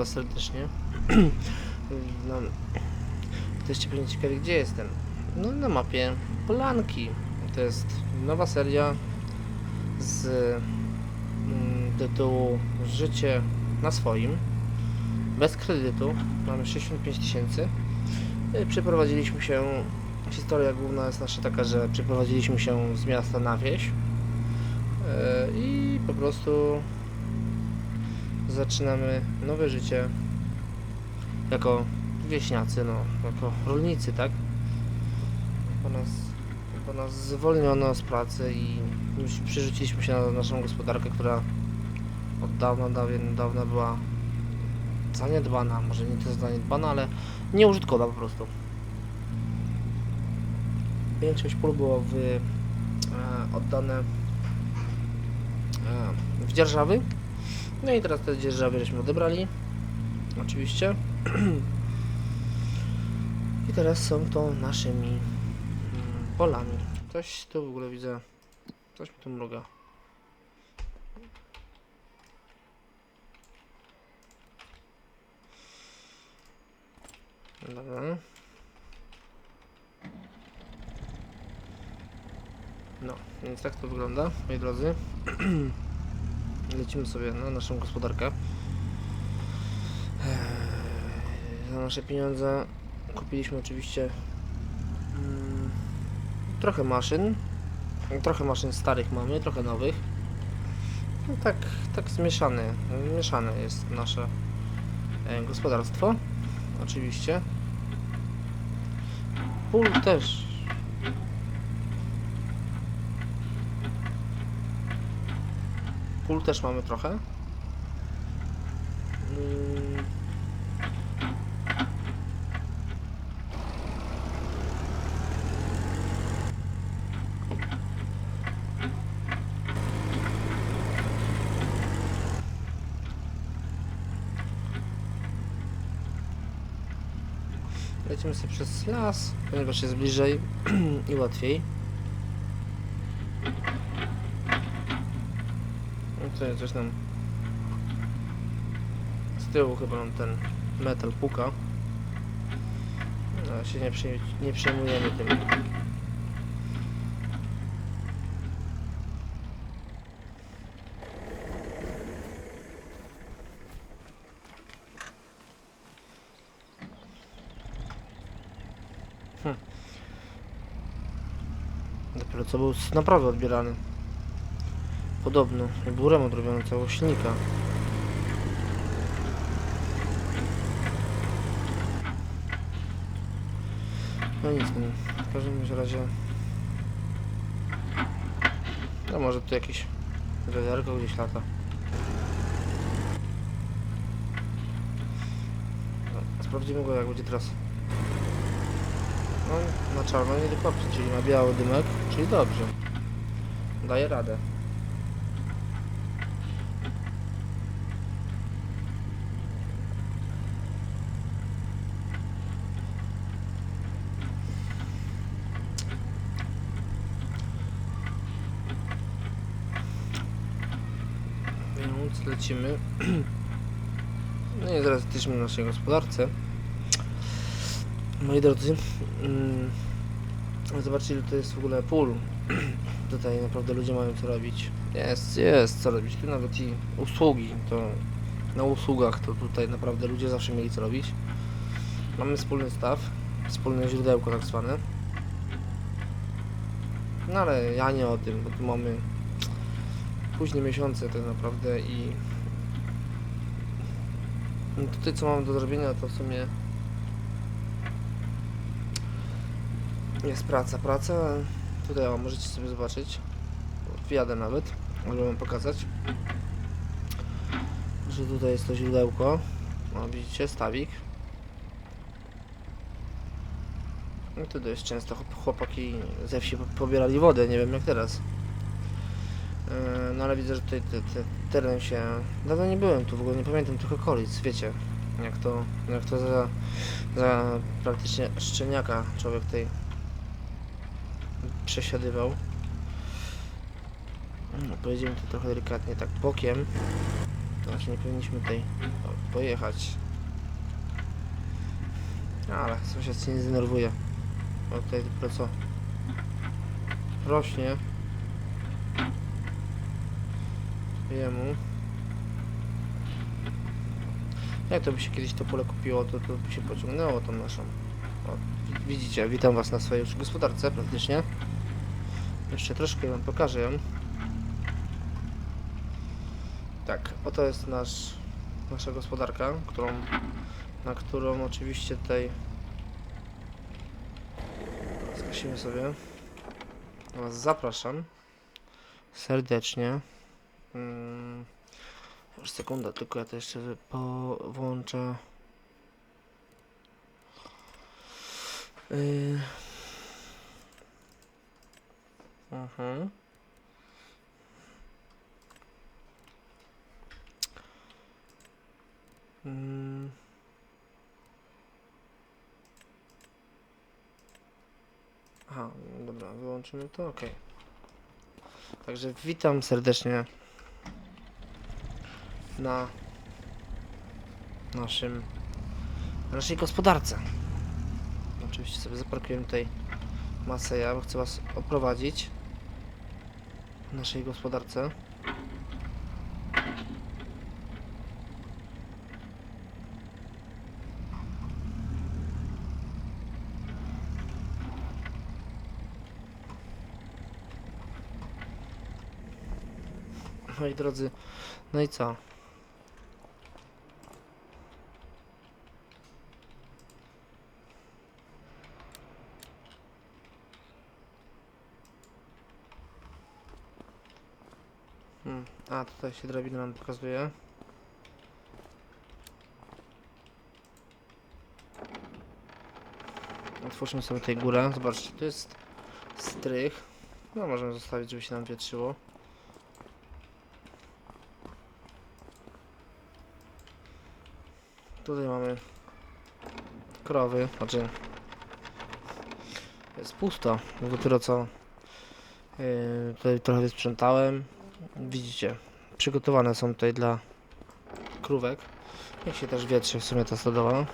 Was serdecznie. no, jesteście pewnie ciekawi, gdzie jestem. No, na mapie Polanki. To jest nowa seria z mm, tytułu Życie na swoim. Bez kredytu. Mamy 65 tysięcy. Y, Przeprowadziliśmy się. Historia główna jest nasza taka, że przeprowadziliśmy się z miasta na wieś. Y, I po prostu zaczynamy nowe życie jako wieśniacy, no, jako rolnicy, tak? Bo nas, bo nas zwolniono z pracy i przerzuciliśmy się na naszą gospodarkę, która od dawna, dawien, dawna była zaniedbana, może nie to zaniedbana, ale nieużytkowa po prostu. Większość pól było w, e, oddane e, w dzierżawy, no i teraz te dzierżawy żeśmy odebrali. Oczywiście. I teraz są to naszymi mm, polami. Coś tu w ogóle widzę. Coś mi tu mruga. Dobra. No, więc tak to wygląda, moi drodzy. lecimy sobie na naszą gospodarkę. Eee, Za nasze pieniądze kupiliśmy oczywiście mm, trochę maszyn. Trochę maszyn starych mamy, trochę nowych. No tak, tak zmieszane, mieszane jest nasze e, gospodarstwo. Oczywiście. Pól też Pól też mamy trochę. Lecimy sobie przez las, ponieważ jest bliżej i łatwiej. Tutaj coś nam z tyłu chyba nam ten metal puka. Ale się nie, przej nie przejmujemy tym. Hm. Dopiero co był z naprawy odbierany. Podobno. Remont robiony całego silnika. No nic, no. w każdym razie... No może tu jakieś wiaderko gdzieś lata. Sprawdzimy go jak będzie teraz. No, na czarno nie dokopcie, czyli ma biały dymek, czyli dobrze. Daje radę. Więc lecimy. No i zaraz jesteśmy w naszej gospodarce. Moi drodzy, mm, zobaczcie to jest w ogóle pól. Tutaj naprawdę ludzie mają co robić. Jest, jest co robić. Tu nawet i usługi, to na usługach to tutaj naprawdę ludzie zawsze mieli co robić. Mamy wspólny staw, wspólne źródełko tak zwane. No ale ja nie o tym, bo tu mamy późne miesiące tak naprawdę i no tutaj co mam do zrobienia to w sumie jest praca, praca. Tutaj o, możecie sobie zobaczyć. Wjadę nawet, mogę wam pokazać że tutaj jest to źródełko. O widzicie, stawik. No tu dość często chłop- chłopaki ze wsi po- pobierali wodę, nie wiem jak teraz No ale widzę, że tutaj te, te, teren się... Dawno nie byłem tu, w ogóle nie pamiętam tych okolic, wiecie. Jak to, jak to za, za praktycznie szczeniaka człowiek tutaj przesiadywał. No, pojedziemy tu trochę delikatnie tak bokiem. To znaczy nie powinniśmy tutaj pojechać. Ale sąsiad się nie zdenerwuje. O tutaj dopiero co rośnie jemu. Jak to by się kiedyś to pole kupiło, to, to by się pociągnęło tą naszą. O, wi- widzicie, witam was na swojej już gospodarce praktycznie. Jeszcze troszkę wam pokażę ją. Tak, oto jest nasz, nasza gospodarka, którą, na którą oczywiście tutaj skosimy sobie. Was zapraszam serdecznie. Mm, już sekunda, tylko ja to jeszcze włączę. Yy. Mhm. Mm. Aha, dobra, wyłączymy to, ok. Także witam serdecznie na naszym na naszej gospodarce. Oczywiście sobie zaparkuję tutaj Maseja, bo chcę was oprowadzić w naszej gospodarce. Moi drodzy, no i co? A, tutaj się drabina nam pokazuje. Otwórzmy sobie tutaj górę. Zobaczcie, tu jest strych. No, możemy zostawić, żeby się nam wietrzyło. Tutaj mamy krowy, znaczy jest pusto, bo dopiero co yy, tutaj trochę wysprzątałem. Widzicie, przygotowane są tutaj dla krówek. Niech się też wietrzy w sumie ta stodoła.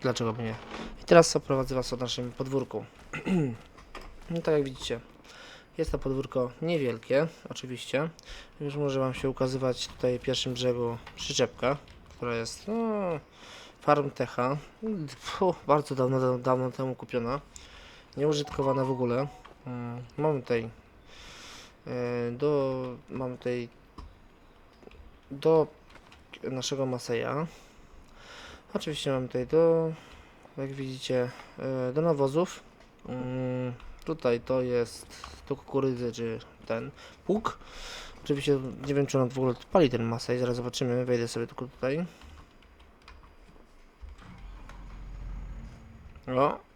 Dlaczego by nie? I teraz oprowadzę Was o naszym podwórku. no tak jak widzicie, jest to podwórko niewielkie, oczywiście. Już może Wam się ukazywać tutaj w pierwszym brzegu przyczepka, która jest no, Farm Techa. Fu, bardzo dawno, dawno, temu kupiona. Nieużytkowana w ogóle. Mm, Mamy tutaj do mamy tutaj do naszego Maseja. Oczywiście mamy tutaj do jak widzicie e, do nawozów. Mm, Tutaj to jest do kukurydzy czy ten pług. Oczywiście nie wiem czy on w ogóle pali ten Masej, zaraz zobaczymy. Wejdę sobie tylko tutaj. O.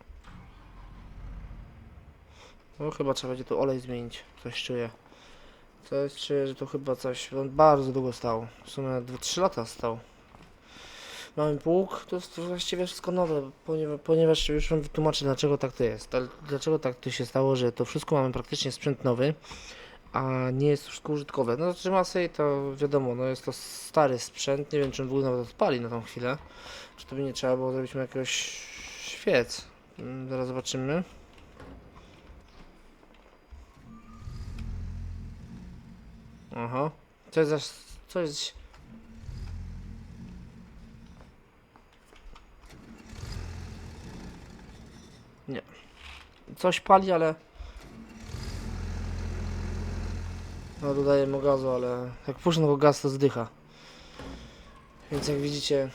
No chyba trzeba będzie tu olej zmienić. Coś czuję. Coś czuję, że to chyba coś. On bardzo długo stał. W sumie 2-3 lata stał. Mamy pług, to jest właściwie wszystko nowe, ponieważ, ponieważ już wam wytłumaczę dlaczego tak to jest. Dlaczego tak to się stało, że to wszystko mamy praktycznie sprzęt nowy, a nie jest wszystko użytkowe. No znaczy Masej to wiadomo, no jest to stary sprzęt, nie wiem czy on w ogóle nawet odpali na tą chwilę. Czy to by nie trzeba było zrobić mu jakiegoś świec. Mm, Zaraz zobaczymy. Aha. Co jest za... Co jest... Nie. Coś pali, ale... No dodaję mu gazu, ale jak puszczę go gaz, to zdycha. Więc jak widzicie,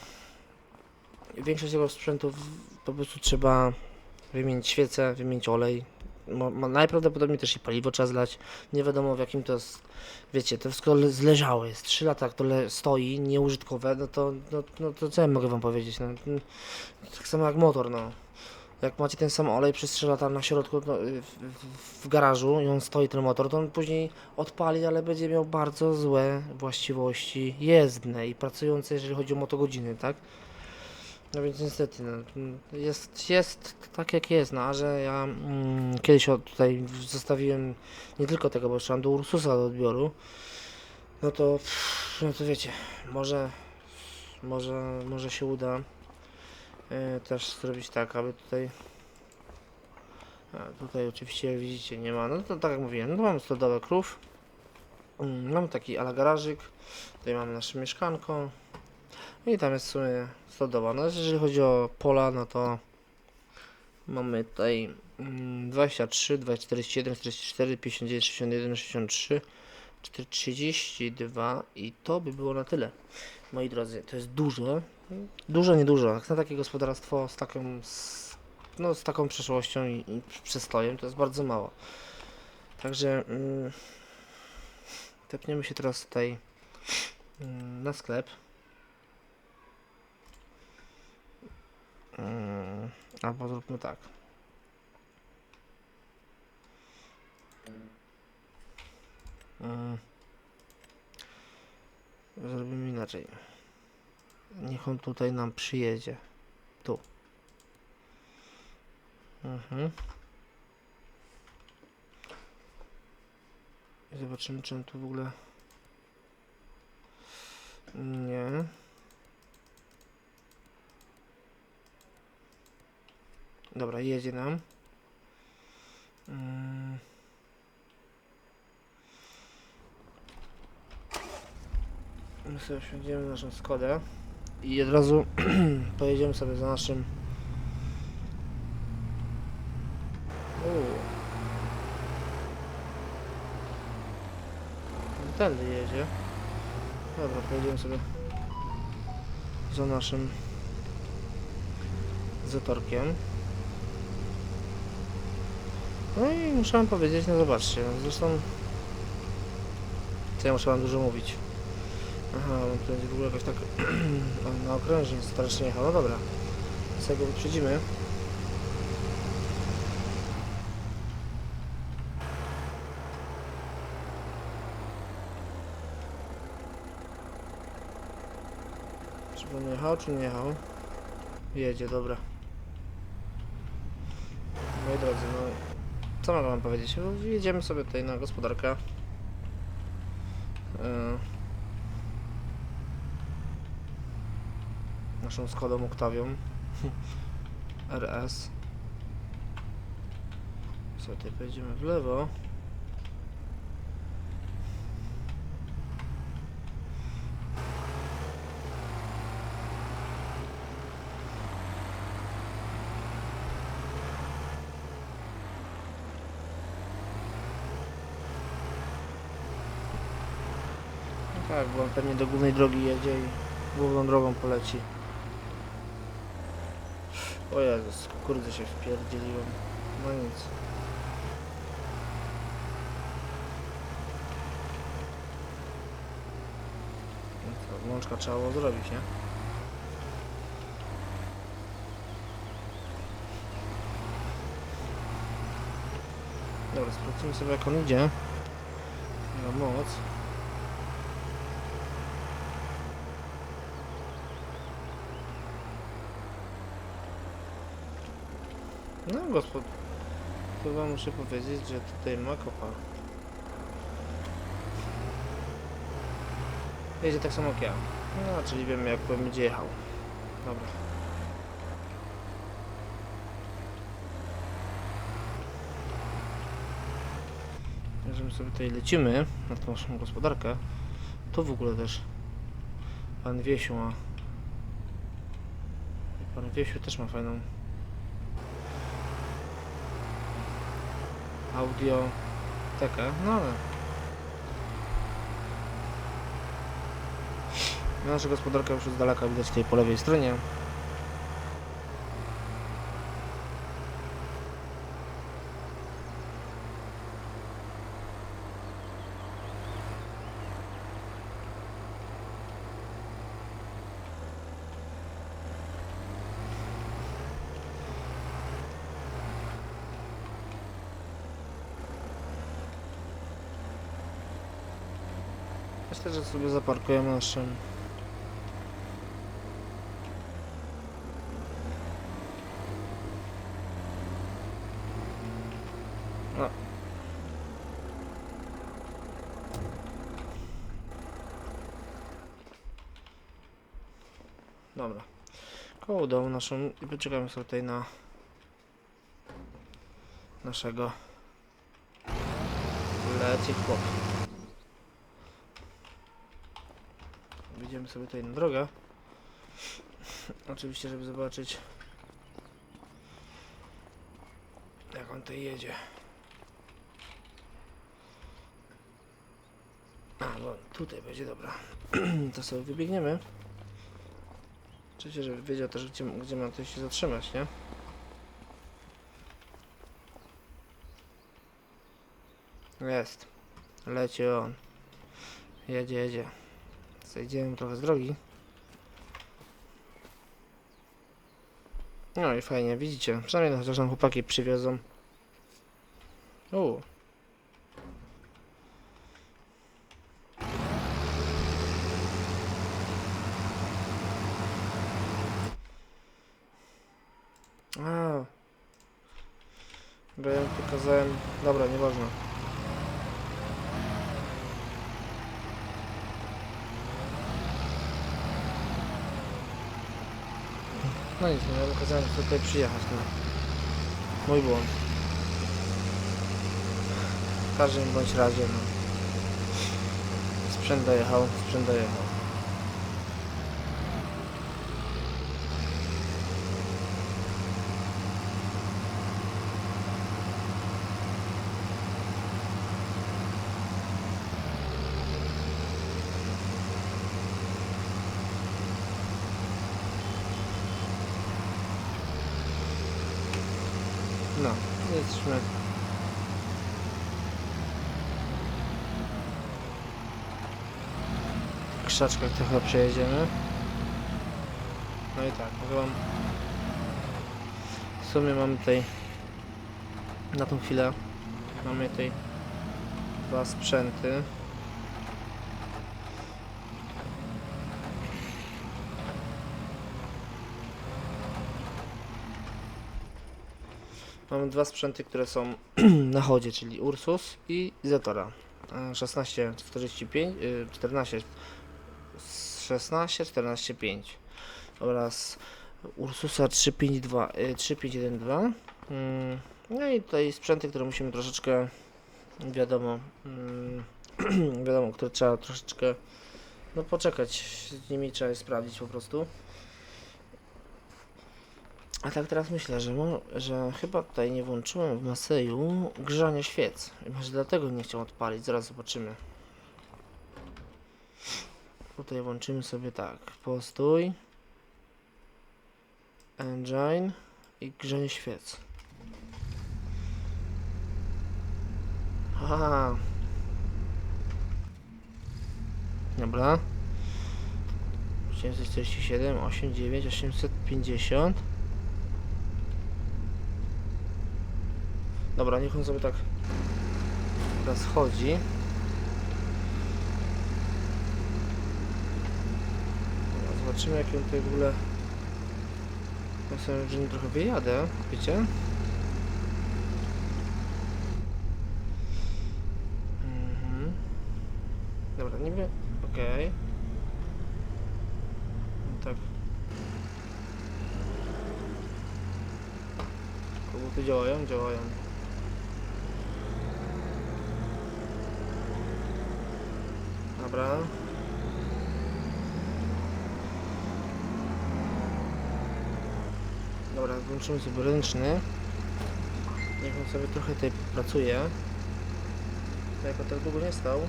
większość tego sprzętu po prostu trzeba wymienić świecę, wymienić olej. Najprawdopodobniej też i paliwo trzeba zlać. Nie wiadomo w jakim to jest. Wiecie, to wszystko le- zleżałe jest. 3 lata to stoi, nieużytkowe, no to, no, no to co ja mogę wam powiedzieć? No, tak samo jak motor, no. Jak macie ten sam olej przez 3 lata na środku no, w, w garażu i on stoi ten motor, to on później odpali, ale będzie miał bardzo złe właściwości jezdne i pracujące, jeżeli chodzi o motogodziny, tak? No więc niestety, no, jest, jest tak jak jest, no, a że ja mm, kiedyś o, tutaj zostawiłem nie tylko tego, bo jeszcze mam do Ursusa do odbioru, no to, no to wiecie, może może, może się uda e, też zrobić tak, aby tutaj tutaj oczywiście jak widzicie nie ma, no to tak jak mówiłem, no mamy stodowę krów Mm, mamy taki ala garażyk tutaj mamy nasze mieszkanko i tam jest w sumie stodowa, no jeżeli chodzi o pola, no to mamy tutaj mm, 23, 47, 44, 59, 61, 63 4, 32 i to by było na tyle. Moi drodzy, to jest dużo. Dużo, niedużo. Jak na takie gospodarstwo z taką, no, z taką przeszłością i, i przestojem, to jest bardzo mało. Także mm, tepniemy się teraz tutaj mm, na sklep. Mm, albo zróbmy tak. Mm. Zrobimy inaczej. Niech on tutaj nam przyjedzie. Tu. Mhm. Zobaczymy, czy on tu w ogóle. Nie. Dobra, jedzie nam. Mm. My sobie wsiądziemy w naszą Skodę i od razu pojedziemy sobie za naszym. On Tędy jedzie. Dobra, pojedziemy sobie za naszym zatorkiem. No i muszę powiedzieć, no zobaczcie, no zresztą co ja muszę wam dużo mówić. Aha, tu będzie w ogóle jakoś tak na okrężnik strasznie jechał. No dobra, sobie go wyprzedzimy. Czy on jechał, czy nie jechał? Jedzie, dobra. Moi drodzy, no co mogę wam powiedzieć? No, Jedziemy sobie tutaj na gospodarkę. Yy. naszą Skodą Octavią RS co tutaj pojedziemy w lewo tak, bo on pewnie do głównej drogi jedzie i główną drogą poleci. O Jezus, kurde się wpierdzieliłem. No nic. No Łączka trzeba było zrobić, nie? Dobra, sprawdźmy sobie jak on idzie. Na moc. No gospod... Wam muszę powiedzieć, że tutaj ma kopa. Jedzie tak samo jak ja. No, czyli wiem jak będzie jechał. Dobra. Jeżeli sobie tutaj lecimy na tą naszą gospodarkę, to w ogóle też pan Wiesiu ma. Pan Wiesiu też ma fajną audio tekę, no ale nasza gospodarka już z daleka widać tutaj po lewej stronie Myślę, że sobie zaparkujemy naszym No. Dobra. Koło dołu naszą i poczekamy sobie tutaj na naszego leci chłop. Wyjdziemy sobie tutaj na drogę. Oczywiście, żeby zobaczyć jak on tutaj jedzie. A, bo tutaj będzie dobra. to sobie wybiegniemy. Oczywiście, żeby wiedział też, gdzie, gdzie ma tutaj się zatrzymać, nie? Jest. Leci on. Jedzie, jedzie. Zejdziemy trochę z drogi. No i fajnie, widzicie. Przynajmniej chociaż nam chłopaki przywiozą. U. A. Bo ja pokazałem. Dobra, nieważne. No nic, no ja pokazałem, że tutaj przyjechać, no. Mój błąd. W każdym bądź razie, no. Sprzęt dojechał, sprzęt dojechał. Jesteśmy. W krzaczkach trochę przejedziemy. No i tak, wam. W sumie mamy tutaj na tą chwilę mamy tutaj dwa sprzęty. Mamy dwa sprzęty, które są na chodzie, czyli Ursus i Zetora. E, 16, 45, y, 14, 16, 14, 5 oraz Ursusa 352, y, 3512. Mm, No i tutaj sprzęty, które musimy troszeczkę, wiadomo, mm, wiadomo, które trzeba troszeczkę, no poczekać, z nimi trzeba je sprawdzić po prostu. A tak teraz myślę, że, że chyba tutaj nie włączyłem w Maseju grzania świec. Może dlatego nie chciał odpalić, zaraz zobaczymy. Tutaj włączymy sobie tak, postój, engine i grzanie świec. Aha. Dobra. 847, 89, 850. Dobra, niech on sobie tak teraz chodzi. Dobra, zobaczymy jak on tutaj w ogóle... Ja sobie, że nie trochę wyjadę, wiecie? Mhm. Dobra, niby... Okej. No Tak. Koguty działają? Działają. Dobra. Dobra, włączymy sobie ręczny. Niech on sobie trochę tutaj pracuje. Jak on tak długo nie stał,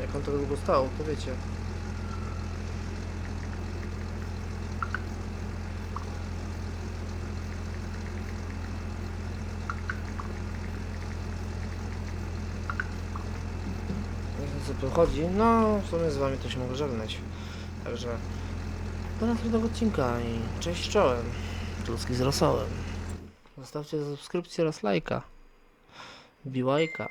jak on tak długo stał, to wiecie. On sobie chodzi. No, w sumie z wami to się mogę żegnać. Także do następnego odcinka i cześć czołem. Tuski z rosołem. Zostawcie subskrypcję oraz lajka. Biłajka.